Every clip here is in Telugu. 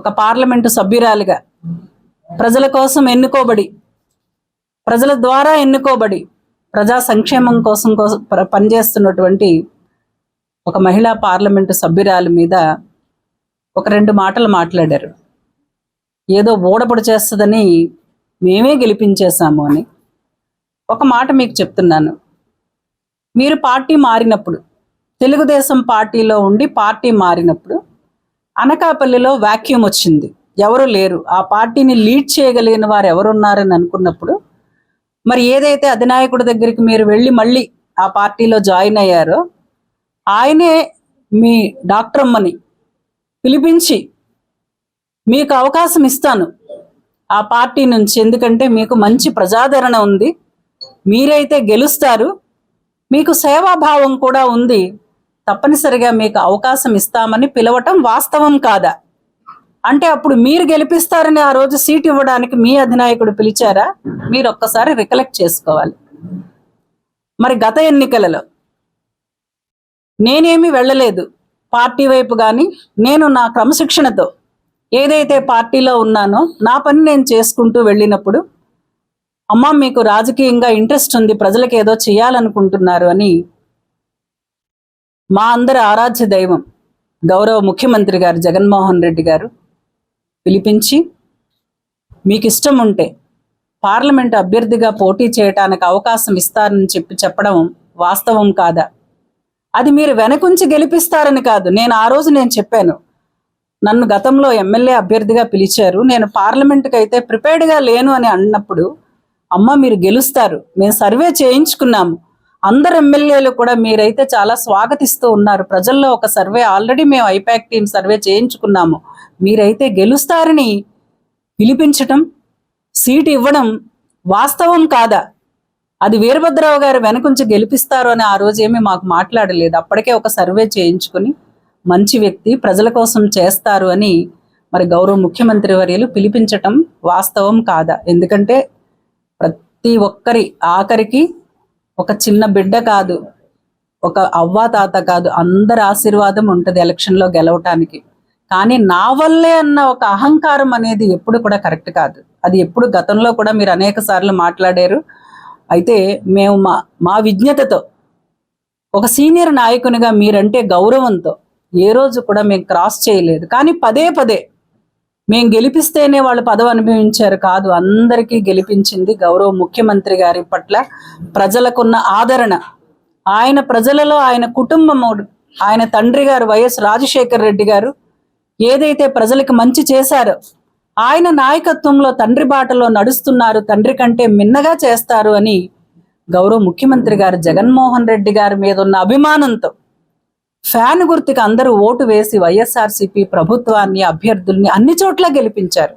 ఒక పార్లమెంటు సభ్యురాలిగా. ప్రజల కోసం ఎన్నుకోబడి ప్రజల ద్వారా ఎన్నుకోబడి ప్రజా సంక్షేమం కోసం కోసం పనిచేస్తున్నటువంటి ఒక మహిళా పార్లమెంటు సభ్యురాలి మీద ఒక రెండు మాటలు మాట్లాడారు. ఏదో ఓడపొడి చేస్తుందని మేమే గెలిపించేశాము అని ఒక మాట మీకు చెప్తున్నాను. మీరు పార్టీ మారినప్పుడు తెలుగుదేశం పార్టీలో ఉండి పార్టీ మారినప్పుడు అనకాపల్లిలో వాక్యూమ్ వచ్చింది. ఎవరు లేరు. ఆ పార్టీని లీడ్ చేయగలిగిన వారు ఎవరున్నారని అనుకున్నప్పుడు మరి ఏదైతే అధినాయకుడి దగ్గరికి మీరు వెళ్ళి మళ్ళీ ఆ పార్టీలో జాయిన్ అయ్యారో ఆయనే మీ డాక్టర్ అమ్మని పిలిపించి మీకు అవకాశం ఇస్తాను ఆ పార్టీ నుంచి. ఎందుకంటే మీకు మంచి ప్రజాదరణ ఉంది. మీరైతే గెలుస్తారు. మీకు సేవాభావం కూడా ఉంది. తప్పనిసరిగా మీకు అవకాశం ఇస్తామని పిలవటం వాస్తవం కాదా? అంటే అప్పుడు మీరు గెలిపిస్తారని ఆ రోజు సీట్ ఇవ్వడానికి మీ అధినాయకుడు పిలిచారా? మీరు ఒక్కసారి రికలెక్ట్ చేసుకోవాలి. మరి గత ఎన్నికలలో నేనేమి వెళ్ళలేదు. పార్టీ వైపు కానీ నేను నా క్రమశిక్షణతో ఏదైతే పార్టీలో ఉన్నానో నా పని నేను చేసుకుంటూ వెళ్ళినప్పుడు అమ్మ మీకు రాజకీయంగా ఇంట్రెస్ట్ ఉంది ప్రజలకు ఏదో చేయాలనుకుంటున్నారు అని మా అందరి ఆరాధ్య దైవం గౌరవ ముఖ్యమంత్రి గారు జగన్మోహన్ రెడ్డి గారు పిలిపించి మీకు ఇష్టం ఉంటే పార్లమెంట్ అభ్యర్థిగా పోటీ చేయటానికి అవకాశం ఇస్తారని చెప్పి చెప్పడం వాస్తవం కాదా? అది మీరు వెనకుంచి గెలిపిస్తారని కాదు. నేను ఆ రోజు నేను చెప్పాను. నన్ను గతంలో ఎమ్మెల్యే అభ్యర్థిగా పిలిచారు. నేను పార్లమెంట్కి అయితే ప్రిపేర్డ్గా లేను అని అన్నప్పుడు అమ్మ మీరు గెలుస్తారు. మేము సర్వే చేయించుకున్నాము. అందరు ఎమ్మెల్యేలు కూడా మీరైతే చాలా స్వాగతిస్తూ ఉన్నారు. ప్రజల్లో ఒక సర్వే ఆల్రెడీ మేము ఐపాక్ టీం సర్వే చేయించుకున్నాము. మీరైతే గెలుస్తారని పిలిపించటం సీటు ఇవ్వడం వాస్తవం కాదా? అది వీరభద్రరావు గారు వెనకుంచి గెలిపిస్తారు అని ఆ రోజు ఏమీ మాకు మాట్లాడలేదు. అప్పటికే ఒక సర్వే చేయించుకుని మంచి వ్యక్తి ప్రజల కోసం చేస్తారు అని మరి గౌరవ ముఖ్యమంత్రి వర్యులు పిలిపించటం వాస్తవం కాదా? ఎందుకంటే ప్రతి ఒక్కరి ఆఖరికి ఒక చిన్న బిడ్డ కాదు ఒక అవ్వ తాత కాదు అందరి ఆశీర్వాదం ఉంటుంది ఎలక్షన్లో గెలవటానికి. కానీ నా వల్లే అన్న ఒక అహంకారం అనేది ఎప్పుడు కూడా కరెక్ట్ కాదు. అది ఎప్పుడు గతంలో కూడా మీరు అనేక సార్లు మాట్లాడారు. అయితే మేము మా మా విజ్ఞతతో ఒక సీనియర్ నాయకునిగా మీరంటే గౌరవంతో ఏ రోజు కూడా మేము క్రాస్ చేయలేదు. కానీ పదే పదే మేము గెలిపిస్తేనే వాళ్ళు పదవి అనుభవించారు కాదు. అందరికీ గెలిపించింది గౌరవ ముఖ్యమంత్రి గారి పట్ల ప్రజలకున్న ఆదరణ. ఆయన ప్రజలలో ఆయన కుటుంబము ఆయన తండ్రి గారు వైఎస్ రాజశేఖర్ రెడ్డి గారు ఏదైతే ప్రజలకు మంచి చేశారో ఆయన నాయకత్వంలో తండ్రి బాటలో నడుస్తున్నారు తండ్రి కంటే మిన్నగా చేస్తారు అని గౌరవ ముఖ్యమంత్రి గారు జగన్మోహన్ రెడ్డి గారి మీద ఉన్న అభిమానంతో ఫ్యాన్ గుర్తుకి అందరూ ఓటు వేసి వైఎస్ఆర్సీపీ ప్రభుత్వాన్ని అభ్యర్థుల్ని అన్ని చోట్ల గెలిపించారు.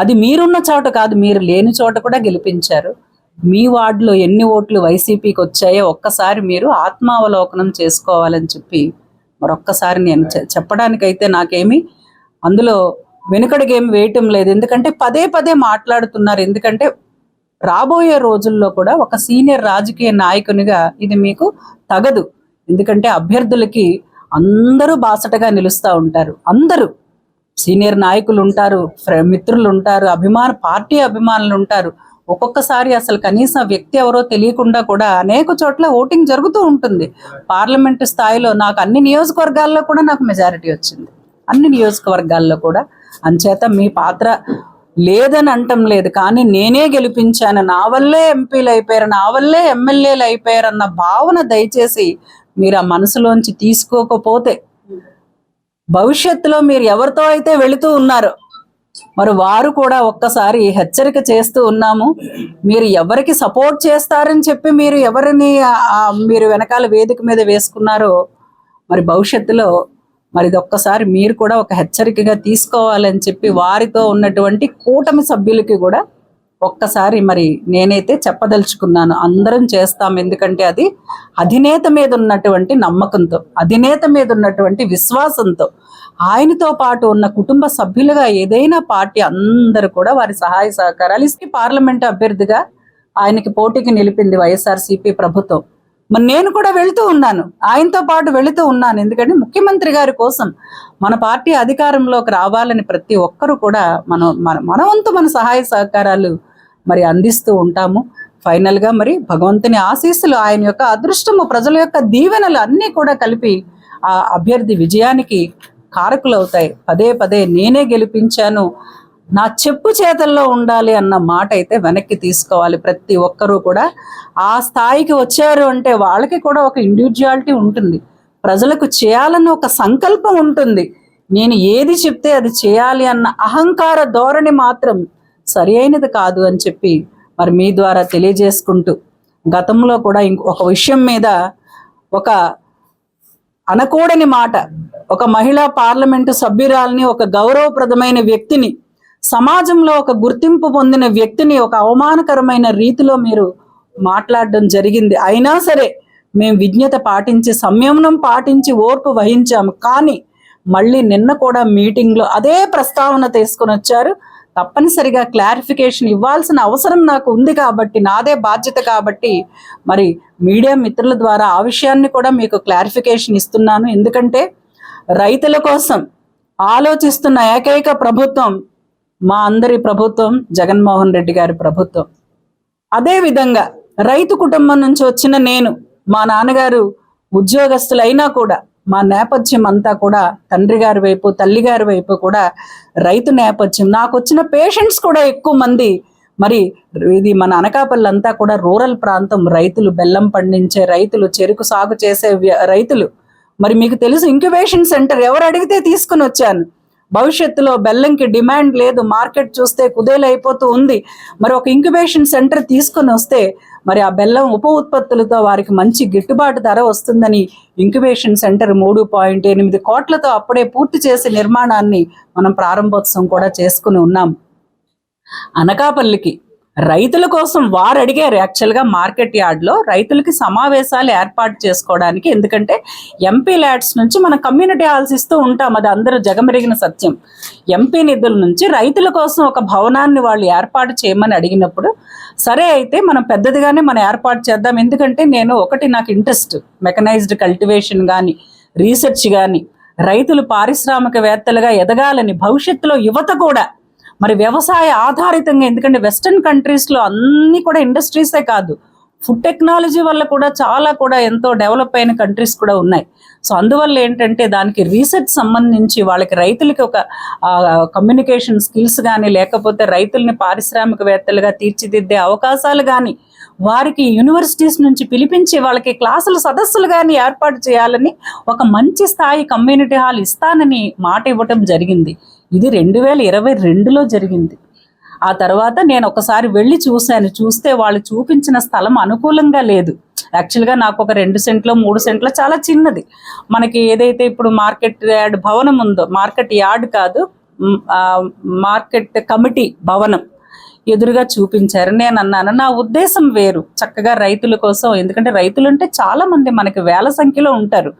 అది మీరున్న చోట కాదు మీరు లేని చోట కూడా గెలిపించారు. మీ వార్డులో ఎన్ని ఓట్లు వైసీపీకి వచ్చాయో ఒక్కసారి మీరు ఆత్మావలోకనం చేసుకోవాలని చెప్పి మరొక్కసారి నేను చెప్పడానికైతే నాకేమి అందులో వెనుకడిగేమి వేయటం లేదు. ఎందుకంటే పదే పదే మాట్లాడుతున్నారు. ఎందుకంటే రాబోయే రోజుల్లో కూడా ఒక సీనియర్ రాజకీయ నాయకునిగా ఇది మీకు తగదు. ఎందుకంటే అభ్యర్థులకి అందరూ బాసటగా నిలుస్తూ ఉంటారు. అందరూ సీనియర్ నాయకులు ఉంటారు మిత్రులు ఉంటారు అభిమాన పార్టీ అభిమానులు ఉంటారు. ఒక్కొక్కసారి అసలు కనీసం వ్యక్తి ఎవరో తెలియకుండా కూడా అనేక చోట్ల ఓటింగ్ జరుగుతూ ఉంటుంది. పార్లమెంటు స్థాయిలో నాకు అన్ని నియోజకవర్గాల్లో కూడా నాకు మెజారిటీ వచ్చింది. అన్ని నియోజకవర్గాల్లో కూడా. అంచేత మీ పాత్ర లేదని అంటం లేదు. కానీ నేనే గెలిపించాను. నా వల్లే ఎంపీలు అయిపోయారు. నా వల్లే ఎమ్మెల్యేలు అయిపోయారు అన్న భావన దయచేసి మీరు ఆ మనసులోంచి తీసుకోకపోతే భవిష్యత్తులో మీరు ఎవరితో అయితే వెళుతూ ఉన్నారో మరి వారు కూడా ఒక్కసారి హెచ్చరిక చేస్తూ ఉన్నాము. మీరు ఎవరికి సపోర్ట్ చేస్తారని చెప్పి మీరు ఎవరిని మీరు వెనకాల వేదిక మీద వేసుకున్నారో మరి భవిష్యత్తులో మరి ఇది ఒక్కసారి మీరు కూడా ఒక హెచ్చరికగా తీసుకోవాలని చెప్పి వారితో ఉన్నటువంటి కూటమి సభ్యులకి కూడా ఒక్కసారి మరి నేనైతే చెప్పదలుచుకున్నాను అందరం చేస్తాం. ఎందుకంటే అది అధినేత మీద ఉన్నటువంటి నమ్మకంతో అధినేత మీద ఉన్నటువంటి విశ్వాసంతో ఆయనతో పాటు ఉన్న కుటుంబ సభ్యులుగా ఏదైనా పార్టీ అందరూ కూడా వారి సహాయ సహకారాలు ఇస్తే పార్లమెంట్ అభ్యర్థిగా ఆయనకి పోటీకి నిలిపింది వైఎస్ఆర్సీపీ ప్రభుత్వం. మరి నేను కూడా వెళుతూ ఉన్నాను ఆయనతో పాటు వెళుతూ ఉన్నాను. ఎందుకంటే ముఖ్యమంత్రి గారి కోసం మన పార్టీ అధికారంలోకి రావాలని ప్రతి ఒక్కరూ కూడా మనం మన మన వంతు మన సహాయ సహకారాలు మరి అందిస్తూ ఉంటాము. ఫైనల్గా మరి భగవంతుని ఆశీస్సులు ఆయన యొక్క అదృష్టము ప్రజల యొక్క దీవెనలు అన్నీ కూడా కలిపి ఆ అభ్యర్థి విజయానికి కారకులవుతాయి. పదే పదే నేనే గెలిపించాను నా చెప్పు చేతల్లో ఉండాలి అన్న మాట అయితే వెనక్కి తీసుకోవాలి ప్రతి ఒక్కరూ కూడా. ఆ స్థాయికి వచ్చారు అంటే వాళ్ళకి కూడా ఒక ఇండివిజువాలిటీ ఉంటుంది. ప్రజలకు చేయాలన్న ఒక సంకల్పం ఉంటుంది. నేను ఏది చెప్తే అది చేయాలి అన్న అహంకార ధోరణి మాత్రం సరి అయినది కాదు అని చెప్పి మరి మీ ద్వారా తెలియజేసుకుంటూ గతంలో కూడా ఇంకొక విషయం మీద ఒక అనకూడని మాట ఒక మహిళా పార్లమెంటు సభ్యురాల్ని ఒక గౌరవప్రదమైన వ్యక్తిని సమాజంలో ఒక గుర్తింపు పొందిన వ్యక్తిని ఒక అవమానకరమైన రీతిలో మీరు మాట్లాడడం జరిగింది. అయినా సరే మేము విజ్ఞత పాటించి సంయమనం పాటించి ఓర్పు వహించాము. కానీ మళ్ళీ నిన్న కూడా మీటింగ్లో అదే ప్రస్తావన తీసుకొని వచ్చారు. తప్పనిసరిగా క్లారిఫికేషన్ ఇవ్వాల్సిన అవసరం నాకు ఉంది కాబట్టి నాదే బాధ్యత కాబట్టి మరి మీడియా మిత్రుల ద్వారా ఆ విషయాన్ని కూడా మీకు క్లారిఫికేషన్ ఇస్తున్నాను. ఎందుకంటే రైతుల కోసం ఆలోచిస్తున్న ఏకైక ప్రభుత్వం మా అందరి ప్రభుత్వం జగన్మోహన్ రెడ్డి గారి ప్రభుత్వం. అదే విధంగా రైతు కుటుంబం నుంచి వచ్చిన నేను మా నాన్నగారు ఉద్యోగస్తులైనా కూడా మా నేపథ్యం అంతా కూడా తండ్రి గారి వైపు తల్లి గారి వైపు కూడా రైతు నేపథ్యం. నాకు వచ్చిన పేషెంట్స్ కూడా ఎక్కువ మంది. మరి ఇది మన అనకాపల్లి అంతా కూడా రూరల్ ప్రాంతం. రైతులు బెల్లం పండించే రైతులు చెరుకు సాగు చేసే రైతులు. మరి మీకు తెలుసు ఇంక్యుబేషన్ సెంటర్ ఎవరు అడిగితే తీసుకుని వచ్చాను. భవిష్యత్తులో బెల్లంకి డిమాండ్ లేదు మార్కెట్ చూస్తే కుదేలైపోతూ ఉంది. మరి ఒక ఇంక్యుబేషన్ సెంటర్ తీసుకొని వస్తే మరి ఆ బెల్లం ఉప ఉత్పత్తులతో వారికి మంచి గిట్టుబాటు ధర వస్తుందని ఇంక్యుబేషన్ సెంటర్ మూడు పాయింట్ ఎనిమిది కోట్లతో అప్పుడే పూర్తి చేసే నిర్మాణాన్ని మనం ప్రారంభోత్సవం కూడా చేసుకుని ఉన్నాం. అనకాపల్లికి రైతుల కోసం వారు అడిగారు యాక్చువల్గా మార్కెట్ యార్డ్లో రైతులకి సమావేశాలు ఏర్పాటు చేసుకోవడానికి. ఎందుకంటే ఎంపీ ల్యాడ్స్ నుంచి మన కమ్యూనిటీ హాల్స్ ఇస్తూ ఉంటాం. అది అందరూ జగమెరిగిన సత్యం. ఎంపీ నిధుల నుంచి రైతుల కోసం ఒక భవనాన్ని వాళ్ళు ఏర్పాటు చేయమని అడిగినప్పుడు సరే అయితే మనం పెద్దదిగానే మనం ఏర్పాటు చేద్దాం. ఎందుకంటే నేను ఒకటి నాకు ఇంట్రెస్ట్ మెకనైజ్డ్ కల్టివేషన్ కానీ రీసెర్చ్ కానీ రైతులు పారిశ్రామికవేత్తలుగా ఎదగాలని భవిష్యత్తులో యువత కూడా మరి వ్యవసాయ ఆధారితంగా ఎందుకంటే వెస్టర్న్ కంట్రీస్లో అన్నీ కూడా ఇండస్ట్రీసే కాదు. ఫుడ్ టెక్నాలజీ వల్ల కూడా చాలా కూడా ఎంతో డెవలప్ అయిన కంట్రీస్ కూడా ఉన్నాయి. సో అందువల్ల ఏంటంటే దానికి రీసెర్చ్ సంబంధించి వాళ్ళకి రైతులకి ఒక కమ్యూనికేషన్ స్కిల్స్ కానీ లేకపోతే రైతుల్ని పారిశ్రామికవేత్తలుగా తీర్చిదిద్దే అవకాశాలు కానీ వారికి యూనివర్సిటీస్ నుంచి పిలిపించి వాళ్ళకి క్లాసులు సదస్సులు కానీ ఏర్పాటు చేయాలని ఒక మంచి స్థాయి కమ్యూనిటీ హాల్ ఇస్తానని మాట ఇవ్వటం జరిగింది. ఇది రెండు వేల ఇరవై రెండులో జరిగింది. ఆ తర్వాత నేను ఒకసారి వెళ్ళి చూశాను. చూస్తే వాళ్ళు చూపించిన స్థలం అనుకూలంగా లేదు. యాక్చువల్గా నాకు ఒక రెండు సెంట్లో మూడు సెంట్లో చాలా చిన్నది. మనకి ఏదైతే ఇప్పుడు మార్కెట్ యార్డ్ భవనం ఉందో మార్కెట్ యార్డ్ కాదు ఆ, మార్కెట్ కమిటీ భవనం. ఎదురుగా చూపించారు. నేను అన్నాను నా ఉద్దేశం వేరు. చక్కగా రైతుల కోసం ఎందుకంటే రైతులు అంటే చాలామంది మనకి వేల సంఖ్యలో ఉంటారు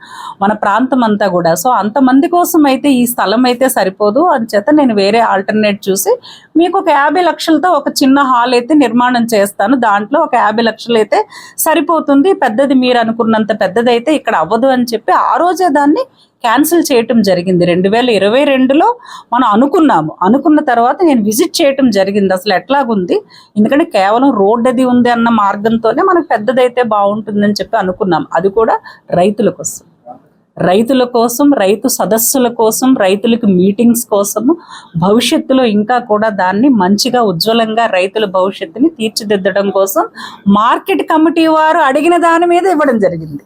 మన ప్రాంతం అంతా కూడా. సో అంతమంది కోసం అయితే ఈ స్థలం అయితే సరిపోదు. అందుచేత నేను వేరే ఆల్టర్నేట్ చూసి మీకు ఒక యాభై లక్షలతో ఒక చిన్న హాల్ అయితే నిర్మాణం చేస్తాను. దాంట్లో ఒక యాభై లక్షలు అయితే సరిపోతుంది. పెద్దది మీరు అనుకున్నంత పెద్దదైతే ఇక్కడ అవ్వదు అని చెప్పి ఆ రోజే దాన్ని క్యాన్సిల్ చేయటం జరిగింది. రెండు వేల ఇరవై రెండులో మనం అనుకున్నాము. అనుకున్న తర్వాత నేను విజిట్ చేయటం జరిగింది. అసలు ఎట్లాగుంది? ఎందుకంటే కేవలం రోడ్ అది ఉంది అన్న మార్గంతోనే మనకు పెద్దదైతే బాగుంటుందని చెప్పి అనుకున్నాం. అది కూడా రైతుల కోసం. రైతుల కోసం రైతు సదస్సుల కోసం రైతులకు మీటింగ్స్ కోసము భవిష్యత్తులో ఇంకా కూడా దాన్ని మంచిగా ఉజ్వలంగా రైతుల భవిష్యత్తుని తీర్చిదిద్దడం కోసం మార్కెట్ కమిటీ వారు అడిగిన దాని మీద ఇవ్వడం జరిగింది.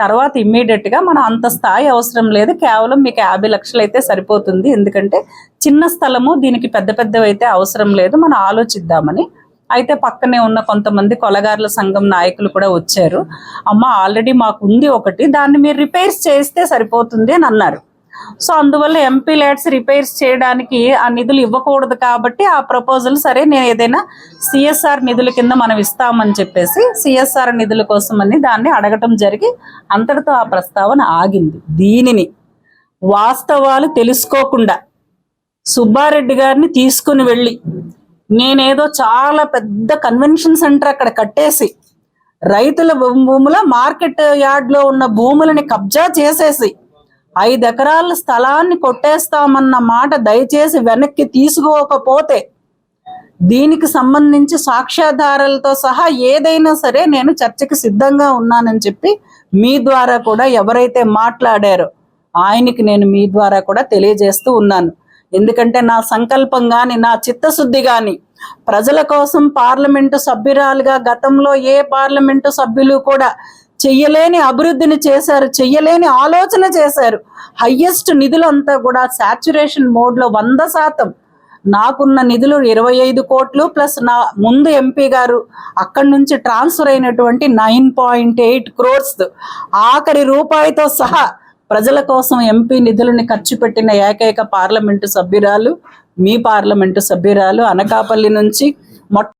తర్వాత ఇమ్మీడియట్గా మనం అంత స్థాయి అవసరం లేదు. కేవలం మీకు యాభై లక్షలు అయితే సరిపోతుంది. ఎందుకంటే చిన్న స్థలము దీనికి పెద్ద పెద్దవి అయితే అవసరం లేదు. మనం ఆలోచిద్దామని. అయితే పక్కనే ఉన్న కొంతమంది కొలగారుల సంఘం నాయకులు కూడా వచ్చారు. అమ్మ ఆల్రెడీ మాకు ఉంది ఒకటి. దాన్ని మీరు రిపేర్స్ చేస్తే సరిపోతుంది అని అన్నారు. సో అందువల్ల ఎంపీ ల్యాడ్స్ రిపేర్స్ చేయడానికి ఆ నిధులు ఇవ్వకూడదు కాబట్టి ఆ ప్రపోజల్ సరే నేను ఏదైనా సిఎస్ఆర్ నిధుల కింద మనం ఇస్తామని చెప్పేసి సిఎస్ఆర్ నిధుల కోసమని దాన్ని అడగటం జరిగి అంతటితో ఆ ప్రస్తావన ఆగింది. దీనిని వాస్తవాలు తెలుసుకోకుండా సుబ్బారెడ్డి గారిని తీసుకుని వెళ్ళి నేనేదో చాలా పెద్ద కన్వెన్షన్ సెంటర్ అక్కడ కట్టేసి రైతుల భూముల మార్కెట్ యార్డ్లో ఉన్న భూములని కబ్జా చేసేసి ఐదు ఎకరాల స్థలాన్ని కొట్టేస్తామన్న మాట దయచేసి వెనక్కి తీసుకోకపోతే దీనికి సంబంధించి సాక్ష్యాధారాలతో సహా ఏదైనా సరే నేను చర్చకి సిద్ధంగా ఉన్నానని చెప్పి మీ ద్వారా కూడా ఎవరైతే మాట్లాడారో ఆయనకి నేను మీ ద్వారా కూడా తెలియజేస్తూ ఉన్నాను. ఎందుకంటే నా సంకల్పం కానీ నా చిత్తశుద్ధి కానీ ప్రజల కోసం పార్లమెంటు సభ్యురాలుగా గతంలో ఏ పార్లమెంటు సభ్యులు కూడా చెయ్యలేని అభివృద్ధిని చేశారు చెయ్యలేని ఆలోచన చేశారు. హయ్యెస్ట్ నిధులంతా కూడా సాచురేషన్ మోడ్లో వంద శాతం. నాకున్న నిధులు ఇరవై ఐదు కోట్లు ప్లస్ నా ముందు ఎంపీ గారు అక్కడి నుంచి ట్రాన్స్ఫర్ అయినటువంటి నైన్ పాయింట్ ఎయిట్ క్రోర్స్ ఆఖరి రూపాయితో సహా ప్రజల కోసం ఎంపీ నిధులను ఖర్చు పెట్టిన ఏకైక పార్లమెంటు సభ్యురాలు మీ పార్లమెంటు సభ్యురాలు అనకాపల్లి నుంచి మొట్ట